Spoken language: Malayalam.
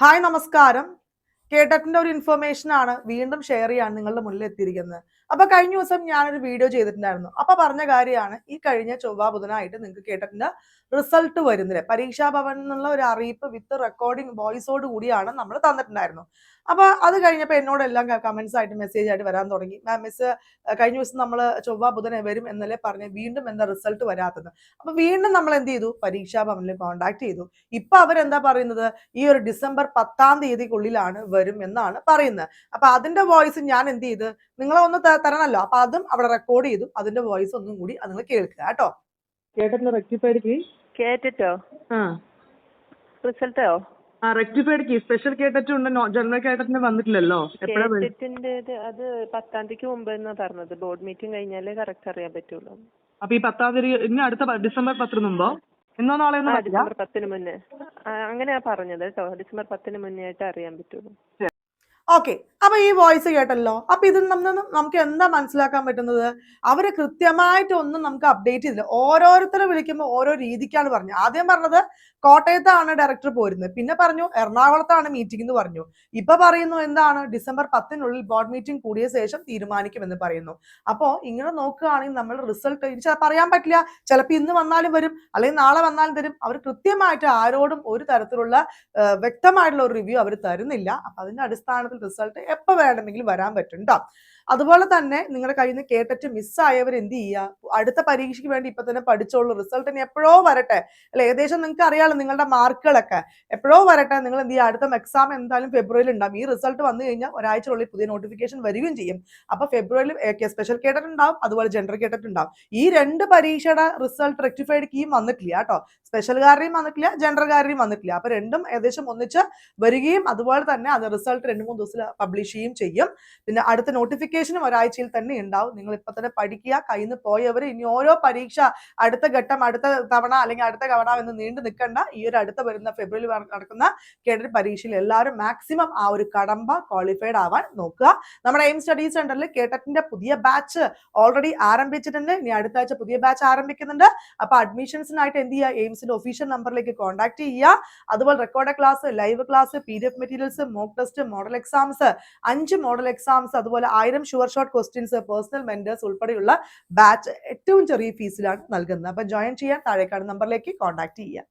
ഹായ് നമസ്കാരം. കേട്ടറ്റിന്റെ ഒരു ഇൻഫർമേഷൻ ആണ് വീണ്ടും ഷെയർ ചെയ്യാൻ നിങ്ങളുടെ മുന്നിൽ എത്തിയിരിക്കുന്നത്. അപ്പൊ കഴിഞ്ഞ ദിവസം ഞാനൊരു വീഡിയോ ചെയ്തിട്ടുണ്ടായിരുന്നു. അപ്പൊ പറഞ്ഞ കാര്യമാണ് ഈ കഴിഞ്ഞ ചൊവ്വ ബുധനായിട്ട് നിങ്ങൾക്ക് കേട്ടറ്റിന്റെ റിസൾട്ട് വരുന്നില്ല പരീക്ഷാ ഭവൻ എന്നുള്ള ഒരു അറിയിപ്പ് വിത്ത് റെക്കോർഡിംഗ് വോയിസോട് കൂടിയാണ് നമ്മൾ തന്നിട്ടുണ്ടായിരുന്നു അപ്പൊ അത് കഴിഞ്ഞപ്പോൾ എന്നോട് എല്ലാം കമന്റ്സ് ആയിട്ട് മെസ്സേജ് ആയിട്ട് വരാൻ തുടങ്ങി. മാം മിസ് കഴിഞ്ഞ ദിവസം നമ്മൾ ചൊവ്വ ബുധനെ വരും എന്നല്ലേ പറഞ്ഞ് വീണ്ടും എന്താ റിസൾട്ട് വരാത്തത്. അപ്പൊ വീണ്ടും നമ്മൾ എന്ത് ചെയ്തു? പരീക്ഷാ ഭവനിൽ കോൺടാക്ട് ചെയ്തു. ഇപ്പൊ അവരെന്താ പറയുന്നത്? ഈ ഒരു ഡിസംബർ പത്താം തീയതിക്കുള്ളിലാണ് വരും എന്നാണ് പറയുന്നത്. അപ്പൊ അതിന്റെ വോയിസ് ഞാൻ എന്ത് ചെയ്ത് നിങ്ങളെ ഒന്ന് തരണല്ലോ. തരണമല്ലോ അപ്പൊ അതും അവിടെ റെക്കോർഡ് ചെയ്തു. അതിന്റെ വോയിസ് ഒന്നും കൂടി അത് നിങ്ങൾ കേൾക്കുക കേട്ടോ. കേട്ടിട്ട്? റിസൾട്ടോ? ആ റെക്ടിഫൈഡ് കീ സ്പെഷ്യൽ കേട്ടറ്റും ഉണ്ട് ജനറൽ കേട്ടറ്റിന് വന്നിട്ടില്ലല്ലോ. അത് പത്താം തീയതിക്ക് മുമ്പ് എന്നാ പറഞ്ഞത്. ബോർഡ് മീറ്റിംഗ് കഴിഞ്ഞാലേ കറക്റ്റ് അറിയാൻ പറ്റുള്ളൂ. അപ്പൊ ഈ പത്താം തീയതി ഇനി അടുത്ത ഡിസംബർ പത്തിന് മുമ്പോ? ഇന്നോ നാളെ ഡിസംബർ പത്തിന് മുന്നേ. ആ, അങ്ങനെയാ പറഞ്ഞത് കേട്ടോ. ഡിസംബർ പത്തിന് മുന്നേ ആയിട്ട് അറിയാൻ പറ്റുള്ളൂ. ഓക്കെ അപ്പൊ ഈ വോയിസ് കേട്ടല്ലോ. അപ്പൊ ഇതിൽ നിന്ന് നമുക്ക് എന്താ മനസ്സിലാക്കാൻ പറ്റുന്നത്? അവർ കൃത്യമായിട്ട് ഒന്നും നമുക്ക് അപ്ഡേറ്റ് ചെയ്തില്ല. ഓരോരുത്തരെ വിളിക്കുമ്പോൾ ഓരോ രീതിക്കാണ് പറഞ്ഞു ആദ്യം പറഞ്ഞത് കോട്ടയത്താണ് ഡയറക്ടർ പോരുന്നത്. പിന്നെ പറഞ്ഞു എറണാകുളത്താണ് മീറ്റിംഗ് എന്ന് പറഞ്ഞു. ഇപ്പൊ പറയുന്നു എന്താണ്? ഡിസംബർ പത്തിനുള്ളിൽ ബോർഡ് മീറ്റിംഗ് കൂടിയ ശേഷം തീരുമാനിക്കുമെന്ന് പറയുന്നു. അപ്പോ ഇങ്ങനെ നോക്കുകയാണെങ്കിൽ നമ്മൾ റിസൾട്ട് പറയാൻ പറ്റില്ല. ചിലപ്പോൾ ഇന്ന് വന്നാലും വരും. അല്ലെങ്കിൽ നാളെ വന്നാലും തരും അവർ കൃത്യമായിട്ട് ആരോടും ഒരു തരത്തിലുള്ള വ്യക്തമായിട്ടുള്ള ഒരു റിവ്യൂ അവർ തരുന്നില്ല. അപ്പൊ അതിന്റെ അടിസ്ഥാനത്തിൽ റിസൾട്ട് എപ്പോൾ വേണമെങ്കിലും വരാൻ പറ്റുണ്ടോ അതുപോലെ തന്നെ നിങ്ങളുടെ കയ്യിൽ നിന്ന് കേട്ടിട്ട് മിസ്സായവർ എന്ത് ചെയ്യുക അടുത്ത പരീക്ഷയ്ക്ക് വേണ്ടി ഇപ്പൊ തന്നെ പഠിച്ചോളൂ. റിസൾട്ട് ഇനി എപ്പോഴോ വരട്ടെ. അല്ല ഏകദേശം നിങ്ങൾക്ക് അറിയാലോ നിങ്ങളുടെ മാർക്കുകളൊക്കെ എപ്പോഴോ വരട്ടെ നിങ്ങൾ എന്ത് ചെയ്യുക അടുത്ത എക്സാം എന്തായാലും ഫെബ്രുവരിയിൽ ഉണ്ടാവും. ഈ റിസൾട്ട് വന്നു കഴിഞ്ഞാൽ ഒരാഴ്ചയുള്ളിൽ പുതിയ നോട്ടിഫിക്കേഷൻ വരികയും ചെയ്യും. അപ്പൊ ഫെബ്രുവരിയിൽ സ്പെഷ്യൽ കേട്ടറ്റ് ഉണ്ടാവും അതുപോലെ ജനറൽ കേട്ടറ്റ് ഉണ്ടാവും. ഈ രണ്ട് പരീക്ഷയുടെ റിസൾട്ട് റെക്ടിഫൈഡ് കീം വന്നിട്ടില്ല കേട്ടോ. സ്പെഷ്യൽകാരുടെയും വന്നിട്ടില്ല ജനറൽകാരുടെയും വന്നിട്ടില്ല. അപ്പൊ രണ്ടും ഏകദേശം ഒന്നിച്ച് വരികയും അതുപോലെ തന്നെ അത് റിസൾട്ട് രണ്ട് മൂന്ന് ദിവസത്തിൽ പബ്ലിഷ് ചെയ്യും ചെയ്യും. പിന്നെ അടുത്ത നോട്ടിഫിക്കേഷനും ഒരാഴ്ചയിൽ തന്നെ ഉണ്ടാവും. നിങ്ങൾ ഇപ്പൊ തന്നെ പഠിക്കുക കയ്യിൽ നിന്ന് പോയവർ ഇനി ഓരോ പരീക്ഷ അടുത്ത ഘട്ടം അടുത്ത തവണ അല്ലെങ്കിൽ അടുത്ത തവണ എന്ന് നീണ്ടു നിൽക്കണ്ട. ഈ ഒരു അടുത്ത വരുന്ന ഫെബ്രുവരി നടക്കുന്ന കേഡറ്റ് പരീക്ഷയിൽ എല്ലാവരും മാക്സിമം ആ ഒരു കടമ്പ ക്വാളിഫൈഡ് ആവാൻ നോക്കുക. നമ്മുടെ എയിം സ്റ്റഡി സെന്ററിൽ കേട്ടറ്റിന്റെ പുതിയ ബാച്ച് ഓൾറെഡി ആരംഭിച്ചിട്ടുണ്ട്. ഇനി അടുത്ത ആഴ്ച പുതിയ ബാച്ച് ആരംഭിക്കുന്നുണ്ട്. അപ്പൊ അഡ്മിഷൻസിനായിട്ട് എന്ത് ചെയ്യുക? എയിംസിന്റെ ഒഫീഷ്യൽ നമ്പറിലേക്ക് കോൺടാക്ട് ചെയ്യുക. അതുപോലെ record class live class P D F materials mock test model exams അഞ്ച് മോഡൽ എക്സാംസ് അതുപോലെ ആയിരം sure short questions personal mentors ഉൾപ്പെടെയുള്ള ബാച്ച് ഏറ്റവും ചെറിയ ഫീസിലാണ് നൽകുന്നത്. അപ്പൊ ജോയിൻ ചെയ്യാൻ താഴെ കാണുന്ന നമ്പറിലേക്ക് കോൺടാക്ട് ചെയ്യുക.